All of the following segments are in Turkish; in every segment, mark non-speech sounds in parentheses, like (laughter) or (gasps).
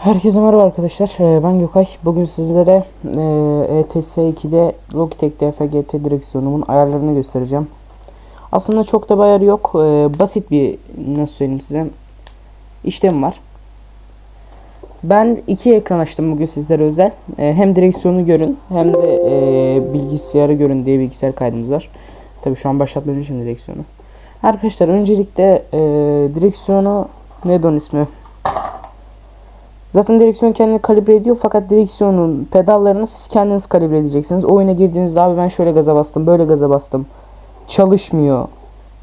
Herkese merhaba arkadaşlar. Ee, Ben Gökay. Bugün sizlere e, ETS 2'de Logitech DFGT direksiyonumun ayarlarını göstereceğim. Aslında çok da bir ayarı yok. Ee, Basit bir nasıl söyleyeyim size işlem var. Ben iki ekran açtım bugün sizlere özel. Ee, Hem direksiyonu görün hem de e, bilgisayarı görün diye bilgisayar kaydımız var. Tabii şu an başlatmadım şimdi direksiyonu. Arkadaşlar öncelikle e, direksiyonu neydi onun ismi? Zaten direksiyon kendini kalibre ediyor fakat direksiyonun pedallarını siz kendiniz kalibre edeceksiniz. Oyuna girdiğinizde abi ben şöyle gaza bastım, böyle gaza bastım. Çalışmıyor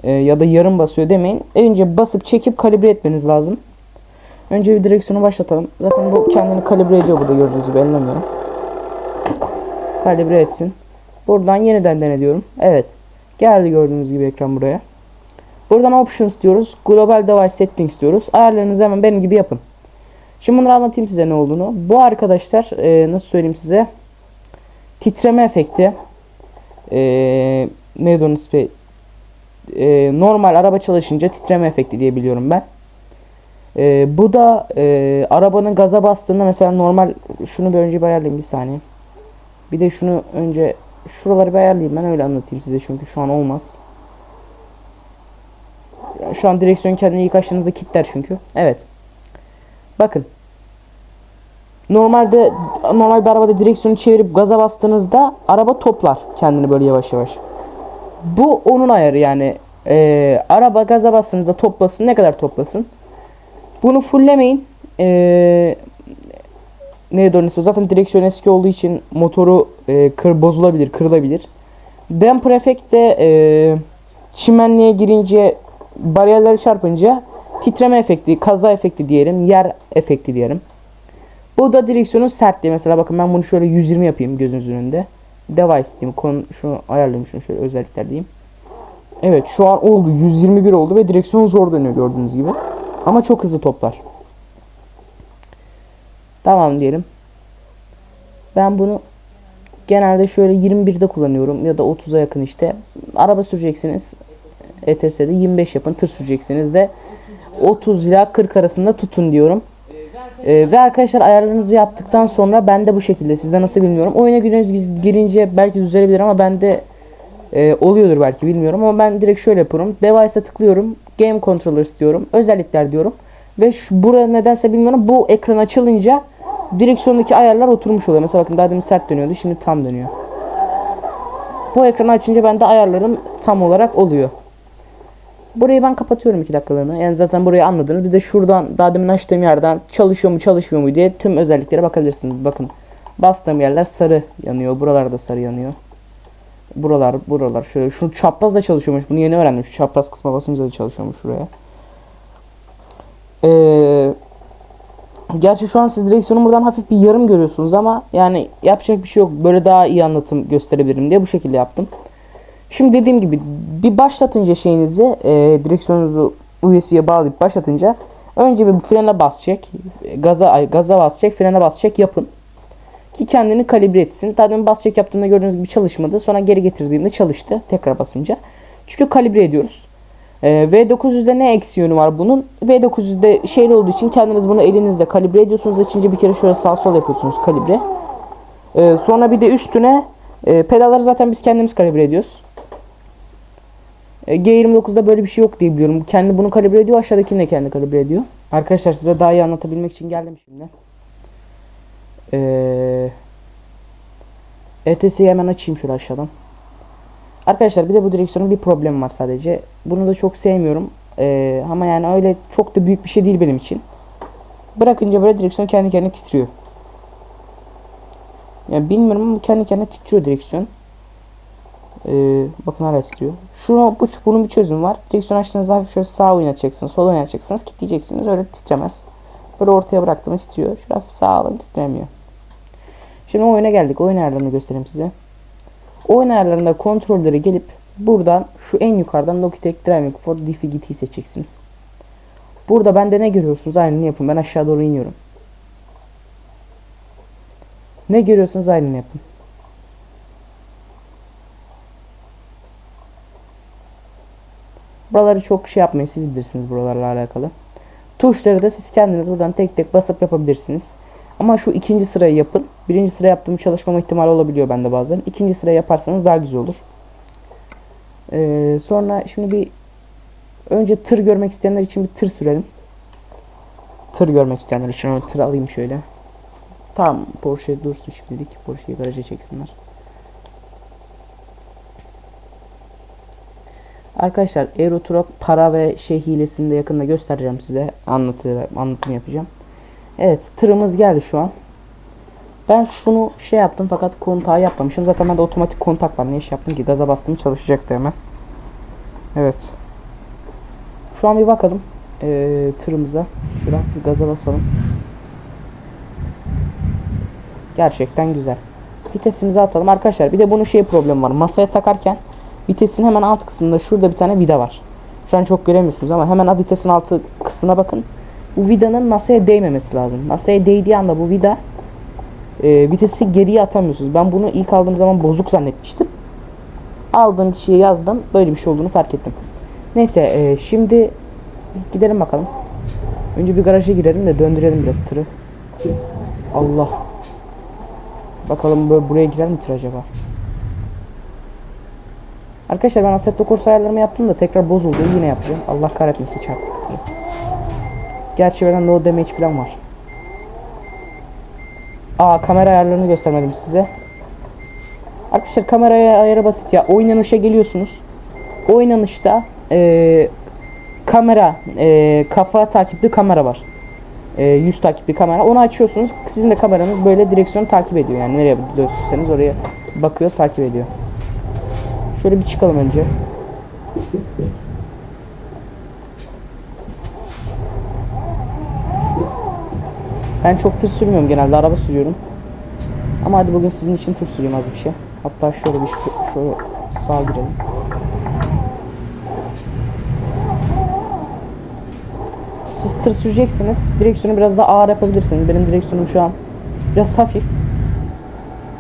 e, ya da yarım basıyor demeyin. Önce basıp çekip kalibre etmeniz lazım. Önce bir direksiyonu başlatalım. Zaten bu kendini kalibre ediyor burada gördüğünüz gibi ellemiyorum. Kalibre etsin. Buradan yeniden dene diyorum. Evet. Geldi gördüğünüz gibi ekran buraya. Buradan options diyoruz. Global device settings diyoruz. Ayarlarınızı hemen benim gibi yapın. Şimdi bunları anlatayım size ne olduğunu. Bu arkadaşlar e, nasıl söyleyeyim size titreme efekti e, neydi onun E, normal araba çalışınca titreme efekti diye biliyorum ben. E, bu da e, arabanın gaza bastığında mesela normal şunu bir önce bir ayarlayayım bir saniye. Bir de şunu önce şuraları bir ayarlayayım ben öyle anlatayım size çünkü şu an olmaz. Şu an direksiyon kendini ilk açtığınızda kilitler çünkü. Evet. Bakın. Normalde normal bir arabada direksiyonu çevirip gaza bastığınızda araba toplar kendini böyle yavaş yavaş. Bu onun ayarı yani. Ee, araba gaza bastığınızda toplasın. Ne kadar toplasın? Bunu fulllemeyin. Ee, neydi onun ismi? Zaten direksiyon eski olduğu için motoru e, kır, bozulabilir, kırılabilir. Damper efekt de e, çimenliğe girince bariyerleri çarpınca titreme efekti, kaza efekti diyelim, yer efekti diyelim. Bu da direksiyonun sertliği. Mesela bakın ben bunu şöyle 120 yapayım gözünüzün önünde. Device diyeyim. Konu, şunu ayarlayayım şunu şöyle özellikler diyeyim. Evet şu an oldu. 121 oldu ve direksiyon zor dönüyor gördüğünüz gibi. Ama çok hızlı toplar. Tamam diyelim. Ben bunu genelde şöyle 21'de kullanıyorum ya da 30'a yakın işte. Araba süreceksiniz. ETS'de 25 yapın. Tır süreceksiniz de 30 ila 40 arasında tutun diyorum. Ee, ve arkadaşlar ayarlarınızı yaptıktan sonra ben de bu şekilde sizde nasıl bilmiyorum. Oyuna giriniz girince belki düzelebilir ama bende e, oluyordur belki bilmiyorum ama ben direkt şöyle yapıyorum. Device'a tıklıyorum. Game Controllers diyorum. Özellikler diyorum. Ve şu, burada nedense bilmiyorum bu ekran açılınca direksiyondaki ayarlar oturmuş oluyor. Mesela bakın daha demin sert dönüyordu. Şimdi tam dönüyor. Bu ekranı açınca bende ayarlarım tam olarak oluyor. Burayı ben kapatıyorum 2 dakikalığına. Yani zaten burayı anladınız. Bir de şuradan daha demin açtığım yerden çalışıyor mu çalışmıyor mu diye tüm özelliklere bakabilirsiniz. Bakın bastığım yerler sarı yanıyor. Buralar da sarı yanıyor. Buralar buralar şöyle. Şu çapraz da çalışıyormuş. Bunu yeni öğrendim. Şu çapraz kısma basınca da çalışıyormuş şuraya. Ee, gerçi şu an siz direksiyonu buradan hafif bir yarım görüyorsunuz ama yani yapacak bir şey yok. Böyle daha iyi anlatım gösterebilirim diye bu şekilde yaptım. Şimdi dediğim gibi bir başlatınca şeyinizi e, direksiyonunuzu USB'ye bağlayıp başlatınca önce bir frene basacak. Gaza gaza basacak, frene basacak yapın. Ki kendini kalibre etsin. Daha basacak yaptığımda gördüğünüz gibi çalışmadı. Sonra geri getirdiğimde çalıştı. Tekrar basınca. Çünkü kalibre ediyoruz. E, V900'de ne eksi yönü var bunun? V900'de şeyli olduğu için kendiniz bunu elinizle kalibre ediyorsunuz. Açınca bir kere şöyle sağ sol yapıyorsunuz kalibre. E, sonra bir de üstüne e, pedalları zaten biz kendimiz kalibre ediyoruz. E, G29'da böyle bir şey yok diye biliyorum. Kendi bunu kalibre ediyor. Aşağıdakini de kendi kalibre ediyor. Arkadaşlar size daha iyi anlatabilmek için geldim şimdi. Ee, ETS'yi hemen açayım şöyle aşağıdan. Arkadaşlar bir de bu direksiyonun bir problemi var sadece. Bunu da çok sevmiyorum. Ee, ama yani öyle çok da büyük bir şey değil benim için. Bırakınca böyle direksiyon kendi kendine titriyor. Yani bilmiyorum ama kendi kendine titriyor direksiyon. Ee, bakın hala titriyor. Şunu, bu, bunun bir çözüm var. Direksiyon açtığınızda hafif şöyle sağ oynatacaksınız, sol oynatacaksınız, kilitleyeceksiniz. Öyle titremez. Böyle ortaya bıraktığımda titriyor. Şöyle hafif sağa alın titremiyor. Şimdi oyuna geldik. Oyun ayarlarını göstereyim size. Oyun ayarlarında kontrolleri gelip buradan şu en yukarıdan Logitech Driving for Difficulty'yi seçeceksiniz. Burada bende ne görüyorsunuz? Aynını yapın. Ben aşağı doğru iniyorum. Ne görüyorsanız aynını yapın. Buraları çok şey yapmayın. Siz bilirsiniz buralarla alakalı. Tuşları da siz kendiniz buradan tek tek basıp yapabilirsiniz. Ama şu ikinci sırayı yapın. Birinci sıra yaptığım çalışmama ihtimali olabiliyor bende bazen. İkinci sırayı yaparsanız daha güzel olur. Ee, sonra şimdi bir önce tır görmek isteyenler için bir tır sürelim. Tır görmek isteyenler için tır alayım şöyle. Tamam Porsche dursun şimdilik. Porsche'yi garaja çeksinler. Arkadaşlar Truck para ve şey hilesini de yakında göstereceğim size. Anlatı, anlatım yapacağım. Evet tırımız geldi şu an. Ben şunu şey yaptım fakat kontağı yapmamışım. Zaten bende otomatik kontak var. Ne iş yaptım ki? Gaza bastım çalışacaktı hemen. Evet. Şu an bir bakalım ee, tırımıza. Şuradan gaza basalım. Gerçekten güzel. Vitesimizi atalım. Arkadaşlar bir de bunun şey problemi var. Masaya takarken vitesin hemen alt kısmında şurada bir tane vida var. Şu an çok göremiyorsunuz ama hemen vitesin altı kısmına bakın. Bu vidanın masaya değmemesi lazım. Masaya değdiği anda bu vida e, vitesi geriye atamıyorsunuz. Ben bunu ilk aldığım zaman bozuk zannetmiştim. Aldığım kişiye yazdım. Böyle bir şey olduğunu fark ettim. Neyse e, şimdi gidelim bakalım. Önce bir garaja girelim de döndürelim biraz tırı. Allah. Bakalım böyle buraya girer mi tır acaba? Arkadaşlar ben Assetto Corsa ayarlarımı yaptım da tekrar bozuldu. Yine yapacağım. Allah kahretmesin çarptık tırı. Gerçi veren no damage falan var. Aa kamera ayarlarını göstermedim size. Arkadaşlar kameraya ayarı basit ya. Oynanışa geliyorsunuz. Oynanışta e, kamera e, kafa takipli kamera var. E, yüz takipli kamera. Onu açıyorsunuz. Sizin de kameranız böyle direksiyonu takip ediyor. Yani nereye gidiyorsanız oraya bakıyor, takip ediyor. Şöyle bir çıkalım önce. Ben çok tır sürmüyorum genelde araba sürüyorum. Ama hadi bugün sizin için tır süreyim az bir şey. Hatta şöyle bir şöyle sağa girelim. Siz tır sürecekseniz direksiyonu biraz daha ağır yapabilirsiniz. Benim direksiyonum şu an biraz hafif.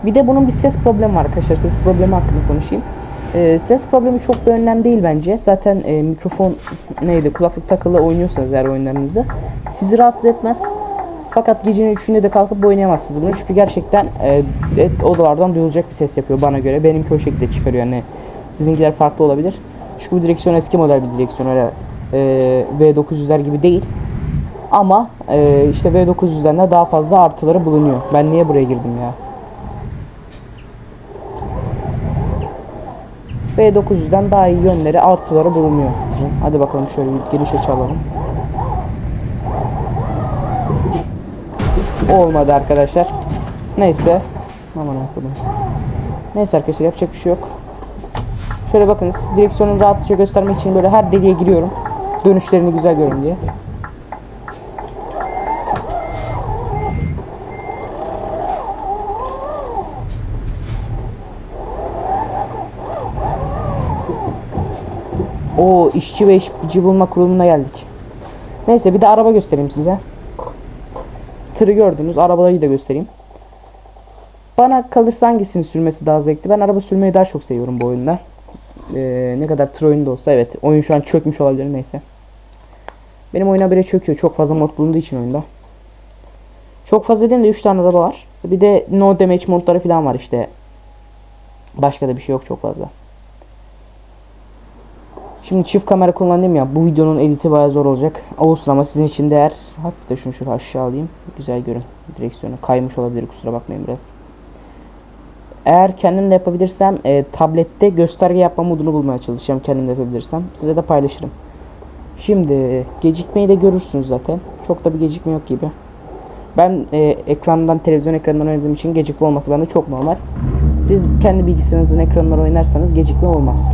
Bir de bunun bir ses problemi var arkadaşlar. Ses problemi hakkında konuşayım. Ee, ses problemi çok bir önlem değil bence. Zaten e, mikrofon neydi kulaklık takılı oynuyorsanız eğer oyunlarınızı sizi rahatsız etmez. Fakat gecenin üçünde de kalkıp oynayamazsınız bunu. Çünkü gerçekten e, et, odalardan duyulacak bir ses yapıyor bana göre. Benimki o şekilde çıkarıyor. Yani sizinkiler farklı olabilir. Çünkü bu direksiyon eski model bir direksiyon. Öyle e, V900'ler gibi değil. Ama e, işte V900'den de daha fazla artıları bulunuyor. Ben niye buraya girdim ya? V900'den daha iyi yönleri, artıları bulunuyor. tırın. Hadi bakalım şöyle bir giriş açalım. Olmadı arkadaşlar. Neyse. Aman okudum. Neyse arkadaşlar yapacak bir şey yok. Şöyle bakınız direksiyonu rahatlıkla göstermek için böyle her deliğe giriyorum. Dönüşlerini güzel görün diye. O işçi ve işçi bulma kuruluna geldik. Neyse bir de araba göstereyim size. Tırı gördünüz. Arabaları da göstereyim. Bana kalırsa hangisini sürmesi daha zevkli? Ben araba sürmeyi daha çok seviyorum bu oyunda. Ee, ne kadar tır oyunda olsa evet. Oyun şu an çökmüş olabilir neyse. Benim oyuna bile çöküyor. Çok fazla mod bulunduğu için oyunda. Çok fazla dediğim de 3 tane araba var. Bir de no damage modları falan var işte. Başka da bir şey yok çok fazla. Şimdi çift kamera kullandım ya. Bu videonun editi bayağı zor olacak. Olsun ama sizin için değer. Hafif de şunu şöyle aşağı alayım. Güzel görün. Direksiyonu kaymış olabilir kusura bakmayın biraz. Eğer kendim de yapabilirsem e, tablette gösterge yapma modunu bulmaya çalışacağım kendim de yapabilirsem. Size de paylaşırım. Şimdi gecikmeyi de görürsünüz zaten. Çok da bir gecikme yok gibi. Ben e, ekrandan televizyon ekranından oynadığım için gecikme olması bende çok normal. Siz kendi bilgisayarınızın ekranından oynarsanız gecikme olmaz.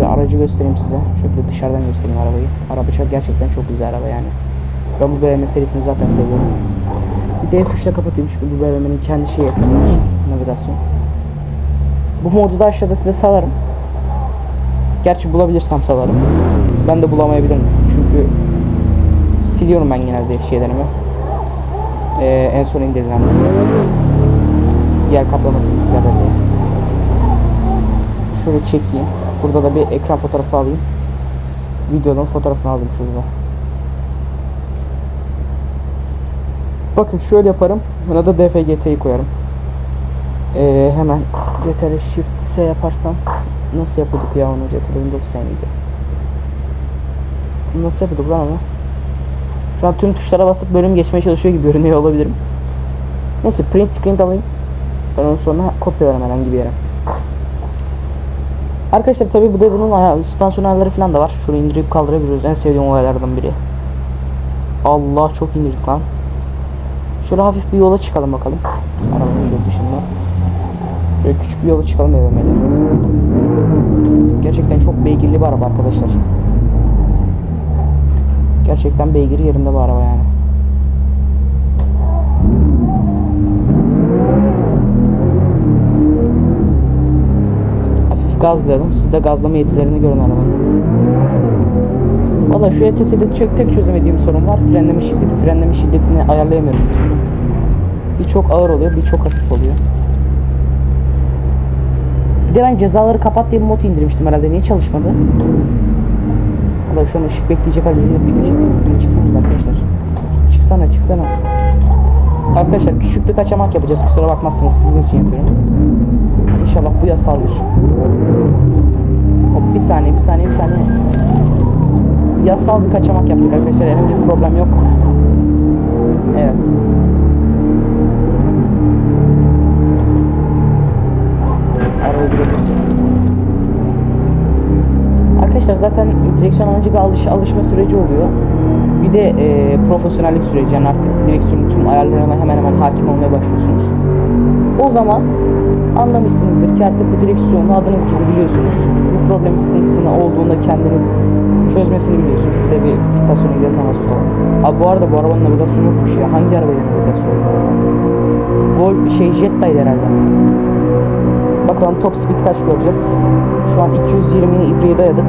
Şöyle aracı göstereyim size. Şöyle dışarıdan göstereyim arabayı. Araba çok gerçekten çok güzel araba yani. Ben bu BMW serisini zaten seviyorum. Bir de F3'te kapatayım çünkü bu BMW'nin kendi şeyi var. Navigasyon. Bu modu da aşağıda size salarım. Gerçi bulabilirsem salarım. Ben de bulamayabilirim. Çünkü siliyorum ben genelde şeylerimi. Ee, en son indirilenleri. Yer kaplaması bilgisayarda diye. Şöyle çekeyim. Burada da bir ekran fotoğrafı alayım. Videonun fotoğrafını aldım şurada. Bakın şöyle yaparım. Buna da DFGT'yi koyarım. Ee, hemen CTRL Shift S yaparsam nasıl yapıyorduk ya onu CTRL Windows miydi? Nasıl yapıyorduk lan onu? Şu an tüm tuşlara basıp bölüm geçmeye çalışıyor gibi görünüyor olabilirim. Neyse print screen alayım. Ben onun sonra kopyalarım herhangi bir yere. Arkadaşlar tabi bu da bunun süspansiyon ayarları falan da var. Şunu indirip kaldırabiliyoruz. En sevdiğim olaylardan biri. Allah çok indirdik lan. Şöyle hafif bir yola çıkalım bakalım. Arabanın şöyle dışında. Şöyle küçük bir yola çıkalım evimle. Gerçekten çok beygirli bir araba arkadaşlar. Gerçekten beygir yerinde bu araba yani. Gazlayalım. Siz de gazlama yetilerini görün arabanın. Valla şu ETS'de çok tek çözemediğim sorun var. Frenleme şiddeti. Frenleme şiddetini ayarlayamıyorum bir çok ağır oluyor, bir çok hafif oluyor. Bir de ben cezaları kapat diye bir mod indirmiştim herhalde. Niye çalışmadı? Valla şu an ışık bekleyecek halde video çekiyorum. Bir çıksanız arkadaşlar. Çıksana çıksana. Arkadaşlar küçük bir kaçamak yapacağız. Kusura bakmazsınız sizin için yapıyorum. İnşallah bu yasaldır. Hop bir saniye bir saniye bir saniye. Yasal bir kaçamak yaptık arkadaşlar. Herhangi bir problem yok. Evet. Araya girebilirsin. Arkadaşlar zaten direksiyon alınca bir alış, alışma süreci oluyor. Bir de e, profesyonellik süreci yani artık direksiyonun tüm ayarlarına hemen hemen hakim olmaya başlıyorsunuz. O zaman anlamışsınızdır ki artık bu direksiyonu adınız gibi biliyorsunuz. Bir problemin sıkıntısını olduğunda kendiniz çözmesini biliyorsunuz. Bir de bir istasyona gidelim namaz. Abi bu arada bu arabanın navigasyonu yokmuş ya. Hangi arabayla navigasyonu var? Gol şey Jetta'ydı herhalde. Bakalım top speed kaç göreceğiz. Şu an 220'ye ibriğe dayadık.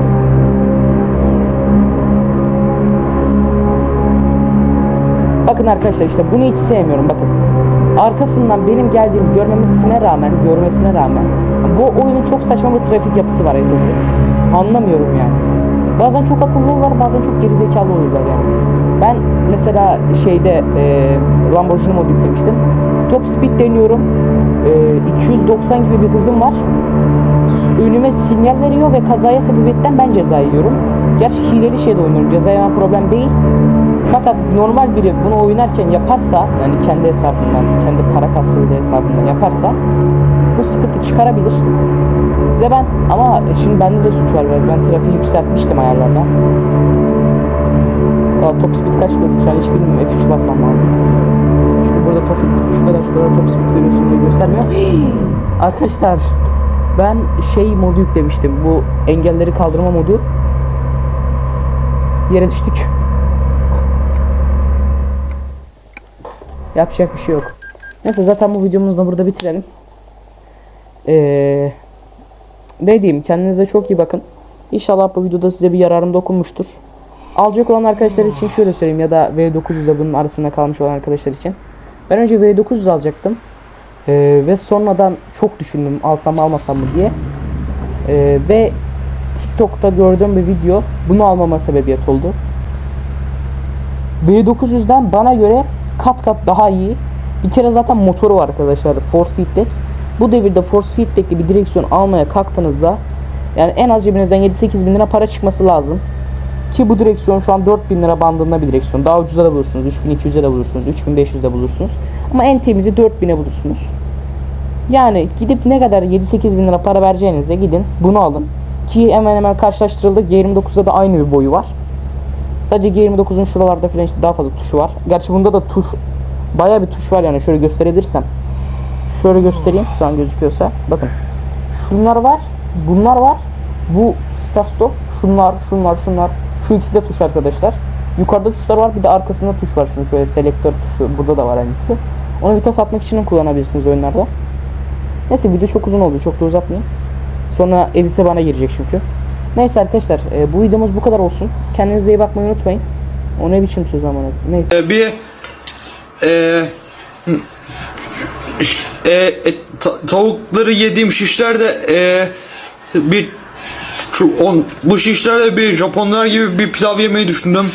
Bakın arkadaşlar işte bunu hiç sevmiyorum bakın. Arkasından benim geldiğimi görmemesine rağmen, görmesine rağmen bu oyunun çok saçma bir trafik yapısı var ETS'nin. Anlamıyorum yani. Bazen çok akıllı oluyorlar, bazen çok gerizekalı oluyorlar yani. Ben mesela şeyde e, Lamborghini modu yüklemiştim. Top speed deniyorum. E, 290 gibi bir hızım var. Önüme sinyal veriyor ve kazaya sebebiyetten ben ceza yiyorum. Gerçi hileli şeyde oynuyorum. Ceza yemem problem değil. Fakat normal biri bunu oynarken yaparsa yani kendi hesabından, kendi para kasıyla hesabından yaparsa bu sıkıntı çıkarabilir. Ve ben ama şimdi bende de suç var biraz. Ben trafiği yükseltmiştim ayarlardan. Valla top speed kaç gördük şu an hiç bilmiyorum. F3 basmam lazım. Çünkü burada top şu kadar şu kadar top speed görüyorsun diye göstermiyor. (gasps) Arkadaşlar ben şey modu yüklemiştim. Bu engelleri kaldırma modu. Yere düştük. Yapacak bir şey yok. Neyse zaten bu videomuzu da burada bitirelim. Ee, ne diyeyim kendinize çok iyi bakın. İnşallah bu videoda size bir yararım dokunmuştur. Alacak olan arkadaşlar için şöyle söyleyeyim ya da V900 ile bunun arasında kalmış olan arkadaşlar için. Ben önce V900 alacaktım. Ee, ve sonradan çok düşündüm alsam mı almasam mı diye. Ee, ve TikTok'ta gördüğüm bir video bunu almama sebebiyet oldu. V900'den bana göre kat kat daha iyi. Bir kere zaten motoru var arkadaşlar. Force feedback. Bu devirde force feedback'li bir direksiyon almaya kalktığınızda yani en az cebinizden 7-8 bin lira para çıkması lazım. Ki bu direksiyon şu an 4000 lira bandında bir direksiyon. Daha ucuza da bulursunuz. 3200'e de bulursunuz. 3500'de bulursunuz. Ama en temizi 4000'e bulursunuz. Yani gidip ne kadar 7-8 bin lira para vereceğinize gidin bunu alın. Ki hemen hemen karşılaştırıldı. G29'da da aynı bir boyu var. Sadece G29'un şuralarda falan işte daha fazla tuşu var. Gerçi bunda da tuş baya bir tuş var yani şöyle gösterebilirsem. Şöyle göstereyim şu an gözüküyorsa. Bakın. Şunlar var. Bunlar var. Bu start stop. Şunlar, şunlar, şunlar. Şu ikisi de tuş arkadaşlar. Yukarıda tuşlar var. Bir de arkasında tuş var. Şunu şöyle selektör tuşu. Burada da var aynısı. Onu vites atmak için kullanabilirsiniz oyunlarda. Neyse video çok uzun oldu. Çok da uzatmayayım. Sonra edite bana girecek çünkü. Neyse arkadaşlar e, bu videomuz bu kadar olsun. Kendinize iyi bakmayı unutmayın. O ne biçim söz ama neyse. Ee, bir e, e, e, ta- tavukları yediğim şişlerde e, bir şu on, bu şişlerde bir Japonlar gibi bir pilav yemeyi düşündüm.